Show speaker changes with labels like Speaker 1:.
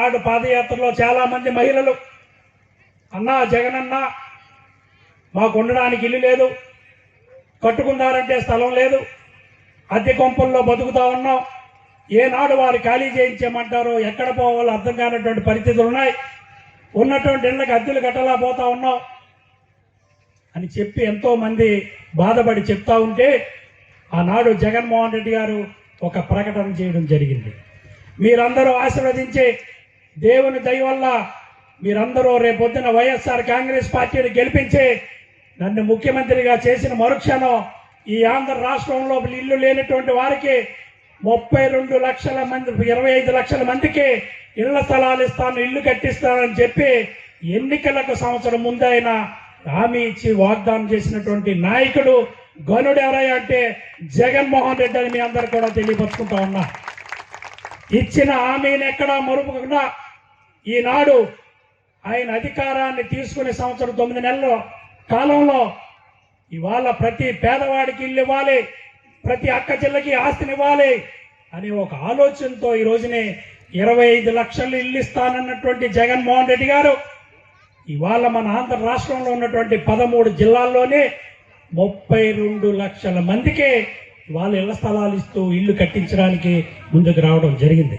Speaker 1: ఆనాడు పాదయాత్రలో చాలామంది మహిళలు అన్నా జగనన్న మాకు ఉండడానికి ఇల్లు లేదు కట్టుకుందారంటే స్థలం లేదు అద్దె కొంపల్లో బతుకుతా ఉన్నాం. ఏనాడు వారు ఖాళీ చేయించేయమంటారో ఎక్కడ పోవాలో అర్థం కానటువంటి పరిస్థితులు ఉన్నాయి. ఉన్నటువంటి ఇళ్ళకి అద్దెలు కట్టలా పోతా ఉన్నాం అని చెప్పి ఎంతోమంది బాధపడి చెప్తా ఉంటే ఆనాడు జగన్మోహన్ రెడ్డి గారు ఒక ప్రకటన చేయడం జరిగింది. మీరందరూ ఆశీర్వదించి దేవుని దయ వల్ల మీరందరూ రేపొద్దున వైఎస్ఆర్ కాంగ్రెస్ పార్టీని గెలిపించి నన్ను ముఖ్యమంత్రిగా చేసిన మరుక్షణం ఈ ఆంధ్ర రాష్ట్రంలో ఇల్లు లేనటువంటి వారికి ముప్పై రెండు లక్షల మంది ఇరవై ఐదు లక్షల మందికి ఇళ్ళ స్థలాలు ఇస్తాను ఇల్లు కట్టిస్తానని చెప్పి ఎన్నికలకు సంవత్సరం ముందైన హామీ ఇచ్చి వాగ్దానం చేసినటువంటి నాయకుడు గనుడు ఎవరయ్య అంటే జగన్మోహన్ రెడ్డి అని మీ అందరు కూడా తెలియపరుచుకుంటా ఉన్నా. ఇచ్చిన హామీని ఎక్కడా మరుపుకుండా ఈనాడు ఆయన అధికారాన్ని తీసుకునే సంవత్సరం తొమ్మిది నెలల కాలంలో ఇవాళ ప్రతి పేదవాడికి ఇల్లు ఇవ్వాలి ప్రతి అక్క చెల్లకి ఆస్తిని ఇవ్వాలి అనే ఒక ఆలోచనతో ఈ రోజునే ఇరవై ఐదు లక్షలు ఇల్లు ఇస్తానన్నటువంటి జగన్మోహన్ రెడ్డి గారు ఇవాళ మన ఆంధ్ర రాష్ట్రంలో ఉన్నటువంటి పదమూడు జిల్లాల్లోనే ముప్పై రెండు లక్షల మందికే వాళ్ళ ఇళ్ళ స్థలాలు ఇస్తూ ఇల్లు కట్టించడానికి ముందుకు రావడం జరిగింది.